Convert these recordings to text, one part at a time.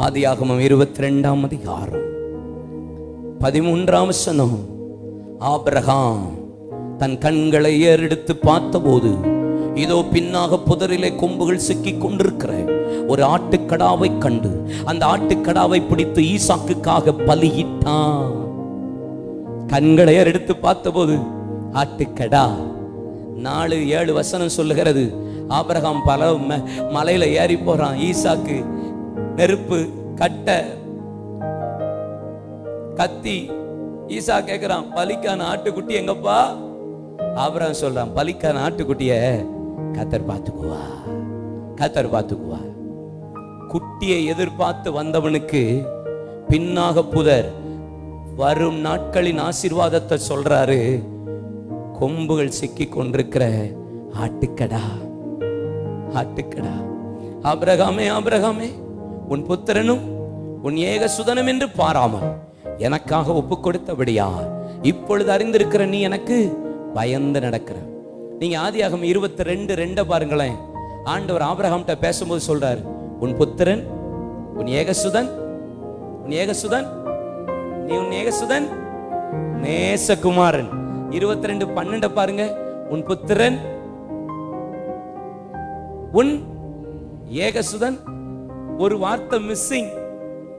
ஆதியாகமம் இருபத்தி ரெண்டாம் அதிகாரம். பதிமூன்றாம் வசனம். ஆபிரகாம் தன் கண்களை ஏறெடுத்து பார்த்தபோது இதோ பின்னாக புதரிலே கொம்புகள் சிக்கிக் கொண்டிருக்கிற ஒரு ஆட்டுக்கடாவை கண்டு அந்த ஆட்டுக்கடாவை பிடித்து ஈசாக்குக்காக பலியிட்டான். கண்களை ஏறெடுத்து பார்த்தபோது ஆட்டுக்கடா நாலு ஏழு வசனம் சொல்லுகிறது. ஆபிரகாம் பல ம- மலையில ஏறி போறான். ஈசாக்கு நெருப்பு கட்டை கத்தி. ஈசா கேக்குறான் பலிக்கான ஆட்டுக்குட்டி எங்கப்பா? ஆபிரகாம் சொல்றான் பலிக்கான ஆட்டுக்குட்டிய கத்தர் பார்த்துக்குவா கத்தர் பார்த்துக்குவா குட்டியை எதிர்பார்த்து வந்தவனுக்கு பின்னாக புதர் வரும் நாட்களின் ஆசீர்வாதத்தை சொல்றாரு. கொம்புகள் சிக்கி கொண்டிருக்கிற ஆட்டுக்கடா ஆட்டுக்கடா. ஆபிரகாமே ஆபிரகாமே. உன் புத்திரனும் உன் ஏக சுதனம் என்று பாராமல் எனக்காக ஒப்பு கொடுத்தபடியா இப்பொழுது அறிந்திருக்கிற நீ எனக்கு பயந்து நடக்கிற. நீங்க ஆதியாகம் இருபத்தி ரெண்டு ரெண்ட பாருங்களேன். ஆண்டவர் ஆபிரகாம்கிட்ட பேசும்போது சொல்றாரு உன் புத்திரன் உன் ஏகசுதன் உன் ஏகசுதன் நீ உன் ஏகசுதன் நேசகுமாரன். இருபத்தி ரெண்டு பன்னெண்ட பாருங்க உன் புத்திரன் உன் ஏகசுதன் ஒரு வார்த்தை மிஸ்ஸிங்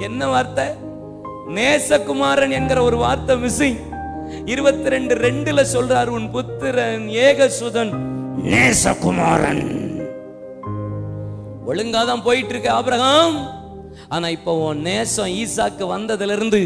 என்ன வார்த்தை? நேசகுமாரன் என்கிற ஒரு வார்த்தை மிஸ்ஸிங் இருபத்தி ரெண்டு ரெண்டுல சொல்றார் உன் புத்திரன் ஏகசுதன். நேசகுமாரன். ஒழுங்காதான் போயிட்டு இருக்க ஆபிரகாம். ஆனா இப்போ உன் நேசம் ஈசாக்கு வந்ததுல இருந்து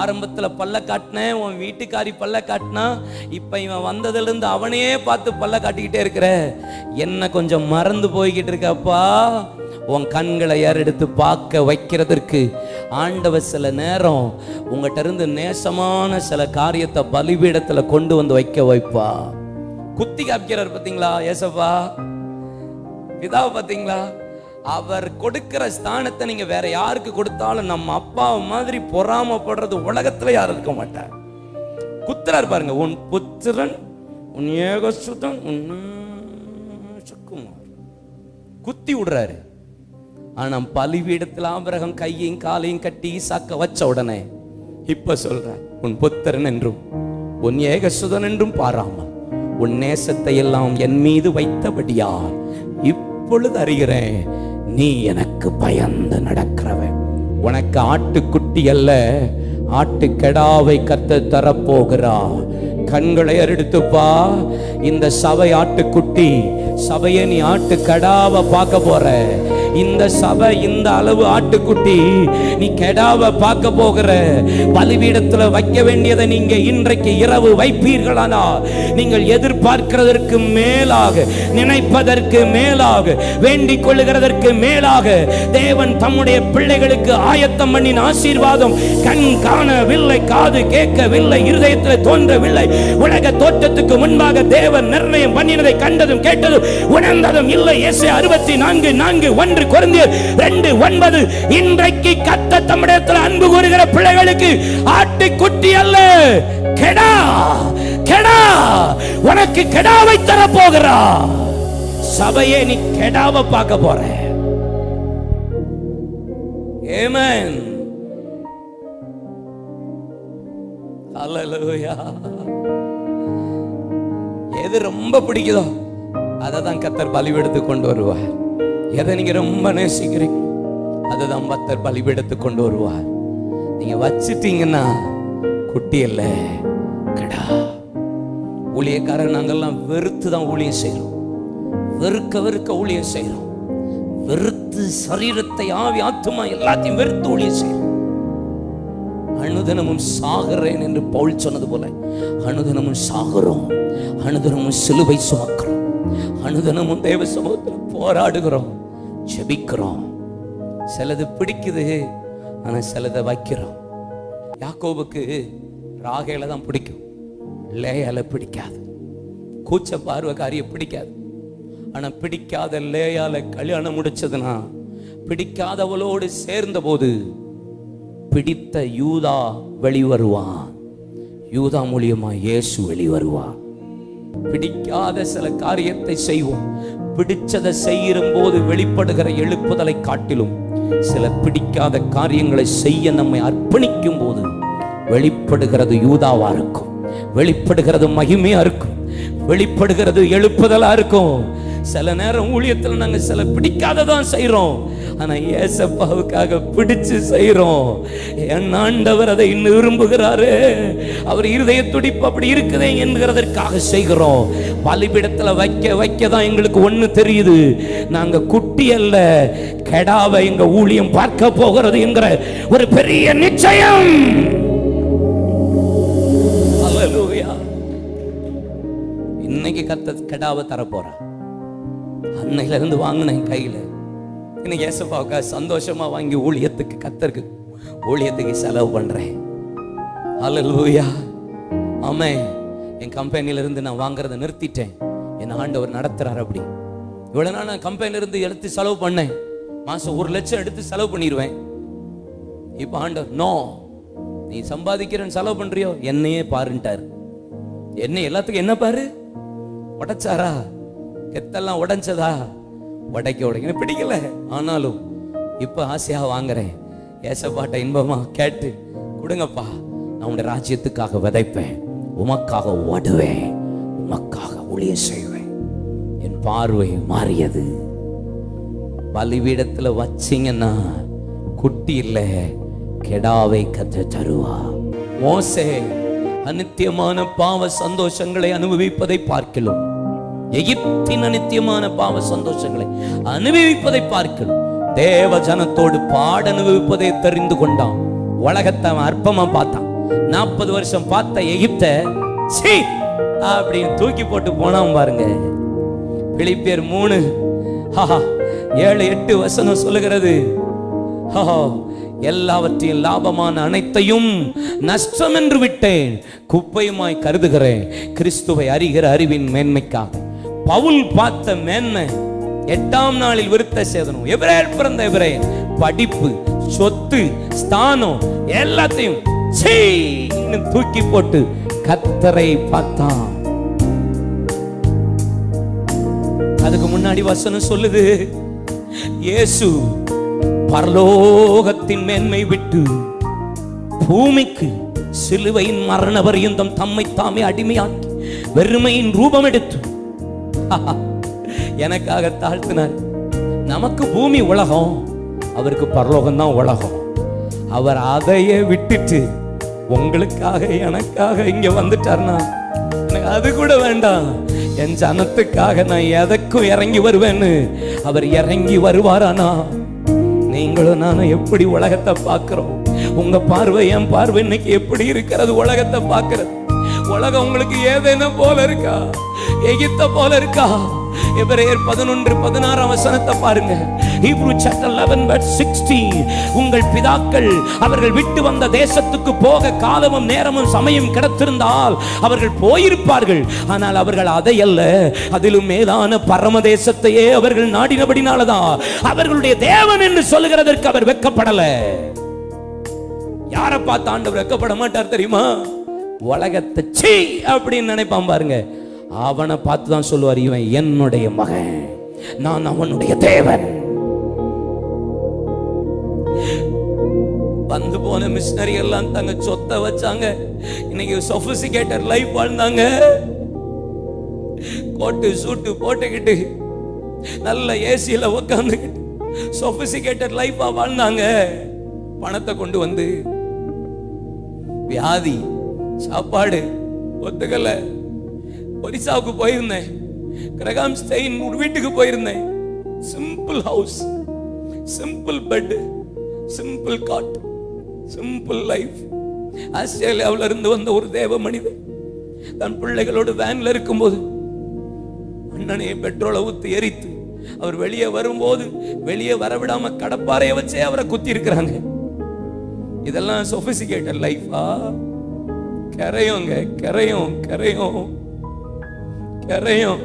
ஆரம்பத்துல பல்ல காட்டினேன் உன் வீட்டுக்காரி பல்ல காட்டினா இப்ப இவன் வந்ததுல இருந்து அவனையே பார்த்து பல்ல காட்டிக்கிட்டே இருக்கிற. என்ன கொஞ்சம் மறந்து போய்கிட்டு இருக்கப்பா உன் கண்களை ஏறெடுத்து பார்க்க வைக்கிறதற்கு ஆண்டவர் சில நேரம் உங்கள்கிட்ட இருந்து நேசமான சில காரியத்தை பலிபீடத்தில் கொண்டு வந்து வைக்க வைப்பா. குத்தி காப்பிக்கிறார் பார்த்தீங்களா ஏசப்பா? பிதாவை பார்த்தீங்களா? அவர் கொடுக்கிற ஸ்தானத்தை நீங்கள் வேற யாருக்கு கொடுத்தாலும் நம்ம அப்பா மாதிரி பொறாமப்படுறது உலகத்தில் யாரும் இருக்க மாட்டார். குத்துறாரு பாருங்க உன் புத்திரன் உன் ஏகசுதன் உன் சுக்குமார். குத்தி விடுறாரு. ஆனால் பலிபீடத்தில் ஆபிரகம் கையையும் காலையும் கட்டி சக்க வச்ச உடனே இப்ப சொல்றார் உன் புத்திரன் என்றும் உன் ஏகசுதன் என்றும் பாராமல் உன் நேசத்தை எல்லாம் என் மீது வைத்தபடியால் இப்பொழுது அறிகிறேன் நீ எனக்கு பயந்து நடக்கிறவன். உனக்கு ஆட்டுக்குட்டி அல்ல ஆட்டுக்கெடாவை கத்த தரப்போகிறா கண்களை எடுத்துப்பா இந்த சபை ஆட்டுக்குட்டி சபையை நீ ஆட்டுக்கடாவை பார்க்க போற. இந்த சபை இந்த அளவு ஆட்டுக்குட்டி நீ கெடாவை பார்க்க போகிற பலிபீடத்துல வைக்க வேண்டியதை நீங்க இன்றைக்கு இரவு வைப்பீர்களானா? நீங்கள் எதிர்பார்க்கிறதற்கு மேலாக நினைப்பதற்கு மேலாக வேண்டிக் கொள்ளுகிறதற்கு மேலாக தேவன் தம்முடைய பிள்ளைகளுக்கு ஆயத்தம் பண்ணின ஆசீர்வாதம் கண் காணவில்லை காது கேட்கவில்லை இருதயத்தில் தோன்றவில்லை. உலக தோற்றத்துக்கு முன்பாக தேவன் நிர்ணயம் பண்ணினதை கண்டதும் கேட்டதும் உணர்ந்ததும் இல்லை. இயேசு அறுபத்தி நான்கு நான்கு ஒன்று. குறைந்தர் ரெண்டு ஒன்பது. இன்றைக்கு கத்த தமிழத்தில் அன்பு கூறுகிற பிள்ளைகளுக்கு ஆட்டுக்குட்டி அல்ல. கெடா கெடா உனக்கு கெடாவை தர சபையே நீ கெடாவை பார்க்க போற. ஏமன் எது ரொம்ப பிடிக்குதோ அதை தான் கத்தர் பலிவெடுத்து கொண்டு வருவார். எதை நீங்க ரொம்ப நேசிக்கிறீங்க? அதை தான் பத்தர் பலிபெடுத்து கொண்டு வருவார். நீங்க வச்சிட்டீங்கன்னா குட்டி இல்ல கடா. ஊழியக்காரர் நாங்கெல்லாம் வெறுத்து தான் ஊழியம் செய்யறோம் வெறுக்க வெறுக்க ஊழியம் செய்யறோம் வெறுத்து சரீரத்தை ஆவி ஆத்துமா எல்லாத்தையும் வெறுத்து ஊழியம் செய்யறோம் அனுதினமும் சாகிறேன் என்று பவுல் சொன்னது போல அனுதினமும் சாகிறோம் அனுதினமும் சிலுவை சுமக்கிறோம். அனுதினமும் தேவ சமூகத்தில் போராடுகிறோம். ஜெபிக்கிறோம். சிலது பிடிக்குது ஆனால் சிலதை வைக்கிறோம். யாக்கோபுக்கு ராகையில தான் பிடிக்கும். லேயால பிடிக்காது. கூச்ச பார்வைக்காரிய பிடிக்காது. ஆனால் பிடிக்காத லேயால கல்யாணம் முடிச்சதுன்னா பிடிக்காதவளோடு சேர்ந்த போது பிடித்த யூதா வெளிவருவான். யூதா மூலியமா இயேசு வெளிவருவான் பிடிக்காத சில காரியத்தை செய்வோம். பிடிச்சதை செய்யும் போது வெளிப்படுகிற எழுப்புதலை காட்டிலும் சில பிடிக்காத காரியங்களை செய்ய நம்மை அர்ப்பணிக்கும் போது வெளிப்படுகிறது யூதாவா இருக்கும். வெளிப்படுகிறது மகிமையா இருக்கும். வெளிப்படுகிறது எழுப்புதலா இருக்கும். சில நேரம் ஊழியத்தில் நாங்க சில பிடிக்காததான் செய்கிறோம் ஆனா ஏசப்பாவுக்காக பிடிச்சு செய்கிறோம் என் ஆண்டவர் அதை இன்னும் விரும்புகிறாரு. அவர் இருதய துடிப்பு அப்படி இருக்குதே என்கிறதற்காக செய்கிறோம். பலிபிடத்துல வைக்க வைக்க தான் எங்களுக்கு ஒண்ணு தெரியுது. நாங்க குட்டி அல்ல கெடாவை எங்க ஊழியம் பார்க்க போகிறது என்கிற ஒரு பெரிய நிச்சயம். இன்னைக்கு கத்த கெடாவை தரப்போறான் அன்னையில இருந்து வாங்கினேன் கையில. இன்னைக்கு ஏசப்பாவுக்கா சந்தோஷமா வாங்கி ஊழியத்துக்கு கத்தருக்கு ஊழியத்துக்கு செலவு பண்றேன். ஹalleluya ஆமே என் கம்பெனில இருந்து நான் வாங்குறத நிறுத்திட்டேன். என் ஆண்டவர் நடத்துறாரு அப்படி. இவ்வளவு நாள் நான் கம்பெனில இருந்து எடுத்து செலவு பண்ணேன். மாசம் ஒரு லட்சம் எடுத்து செலவு பண்ணிடுவேன். இப்போ ஆண்டவர் நோ நீ சம்பாதிக்கிறேன்னு செலவு பண்றியோ? என்னையே பாருன்ட்டார். என்ன எல்லாத்துக்கும் என்ன பாரு? உடைச்சாரா? கெத்தெல்லாம் உடைஞ்சதா? உடைக்க உடைக்க. பிடிக்கல. ஆனாலும் இப்ப ஆசையா வாங்குறேன். ஏசப்பாட்ட இன்பமா கேட்டு கொடுங்கப்பா. நான் உடைய ராஜ்யத்துக்காக விதைப்பேன். உமக்காக ஓடுவேன். உமக்காக ஒளிய செய்வேன். என் பார்வை மாறியது. பலிபீடத்துல வச்சீங்கன்னா குட்டி இல்லை கெடாவை கத்த தருவா. மோசே அநித்தியமான பாவ சந்தோஷங்களை அனுபவிப்பதை பார்க்கலாம். எகிப்தின் அனித்தியமான பாவ சந்தோஷங்களை அனுபவிப்பதை பார்க்கணும். தேவ ஜனத்தோடு பாட அனுபவிப்பதை தெரிந்து கொண்டான். உலகத்தை அவன் அற்பமா பார்த்தான். நாற்பது வருஷம் பார்த்த எகிப்த சீ அப்படின்னு தூக்கி போட்டு போனான் பாருங்க. பிலிப்பியர் மூணு ஹாஹா, ஏழு எட்டு வசனம் சொல்லுகிறது. ஹாஹா, எல்லாவற்றையும் லாபமான அனைத்தையும் நஷ்டம் என்று விட்டேன். குப்பையுமாய் கருதுகிறேன். கிறிஸ்துவை அறிகிற அறிவின் மேன்மைக்காக. பவுல் பார்த்த மேன்மை எட்டாம் நாளில் விருத்த சேதனம். எபிரேயர் பிறந்த எபிரேயர். படிப்பு சொத்து ஸ்தானம் எல்லாத்தையும் தூக்கி போட்டு கத்தரை பார்த்தான். அதுக்கு முன்னாடி வசனம் சொல்லுது இயேசு பரலோகத்தின் மேன்மை விட்டு பூமிக்கு சிலுவையின் மரண பரியந்தம் தம்மை தாமே அடிமையாக்கி வெறுமையின் ரூபம் எடுத்து எனக்காக தாழ்த்தினார். நமக்கு பூமி உலகம் அவருக்கு பரலோகம் தான் உலகம். அவர் அதையே விட்டுட்டு உங்களுக்காக எனக்காக இங்க வந்துட்டார்னா எனக்கு அது கூட வேண்டாம். என் ஜனத்துக்காக நான் எதற்கும் இறங்கி வருவேன்னு அவர் இறங்கி வருவாரானா? நீங்களும் நானும் எப்படி உலகத்தை பார்க்கிறோம்? உங்க பார்வை என் பார்வை இன்னைக்கு எப்படி இருக்கிறது? உலகத்தை பார்க்கிறது. உலகம் உங்களுக்கு ஏதேனும் போல இருக்கா? எகிப்த போல இருக்கா? எபிரேயர் பதினொன்று பதினாறாம் வசனத்தை பாருங்க. ஹீப்ரூ சாப்டர் 11 வெர்ஸ் 16 உங்கள் பிதாக்கள் அவர்கள் விட்டு வந்த தேசத்துக்கு போக காலமும் நேரமும் சமயம் கிடைத்திருந்தால் அவர்கள் போயிருப்பார்கள். ஆனால் அவர்கள் அதை அல்ல. அதிலும் மேலான பரம தேசத்தையே அவர்கள் நாடினபடினாலதான் அவர்களுடைய தேவன் என்று சொல்லுகிறதற்கு அவர் வெக்கப்படல யாரை பார்த்து ஆண்டவர் வெக்கப்பட மாட்டார் தெரியுமா? உலகத்தை சீ அப்படின்னு நினைப்பான் பாருங்க. அவனை பார்த்து தான் சொல்லுவார் இவன் என்னுடைய மகன். நான் அவனுடைய தேவன். வந்து போன மிஷினரி எல்லாம் தங்க சொத்தை வச்சாங்க. இன்னைக்கு சொபிசிகேட்டர் லைஃப் வாழ்ந்தாங்க. கோட்டு சூட்டு போட்டுக்கிட்டு நல்ல ஏசியில உட்காந்துக்கிட்டு சொபிசிகேட்டர் லைஃபா வாழ்ந்தாங்க. பணத்தை கொண்டு வந்து வியாதி சாப்பாடு ஒத்துக்கல. ஒரிசாவுக்கு போயிருந்தேன். கிரகாம் ஸ்டெயின் ஒரு வீட்டுக்கு போயிருந்தேன். Simple house simple bed simple cot simple life ஆஸ்திரேலியாவில் இருந்து வந்த ஒரு தேவ மனிதன் தன் பிள்ளைகளோடு வேன்ல இருக்கும்போது அண்ணனையை பெட்ரோலை ஊத்து எரித்து அவர் வெளியே வரும்போது வெளியே வரவிடாம கடப்பாறையை வச்சே அவரை குத்தி இருக்கிறாங்க இதெல்லாம் சொபிசிகேட்டட் லைஃபா கரையோங்க கரையும் கரையும். கரையும்.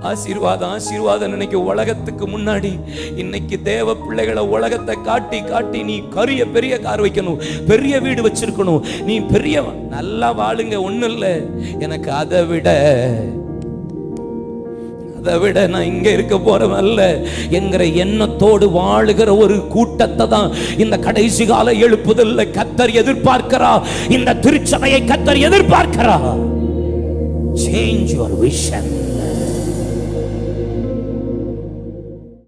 ஆசீர்வாதம் ஆசீர்வாதம் நினைக்க உலகத்துக்கு முன்னாடி. இன்னைக்கு தேவ பிள்ளைகளை உலகத்தை காட்டி காட்டி நீ கரிய பெரிய கார் வைக்கணும் பெரிய வீடு வச்சிருக்கணும். நீ பெரிய நல்லா வாழுங்க ஒண்ணும் இல்லை எனக்கு அதை விட அதை விட நான் இங்க இருக்க போறவன் அல்ல என்கிற எண்ணத்தோடு வாழுகிற ஒரு கூட்டத்தை தான் இந்த கடைசி கால எழுப்புதல்ல கத்தர் எதிர்பார்க்கிறா. இந்த திருச்சபையை கத்தர் எதிர்பார்க்கிறா. Change your vision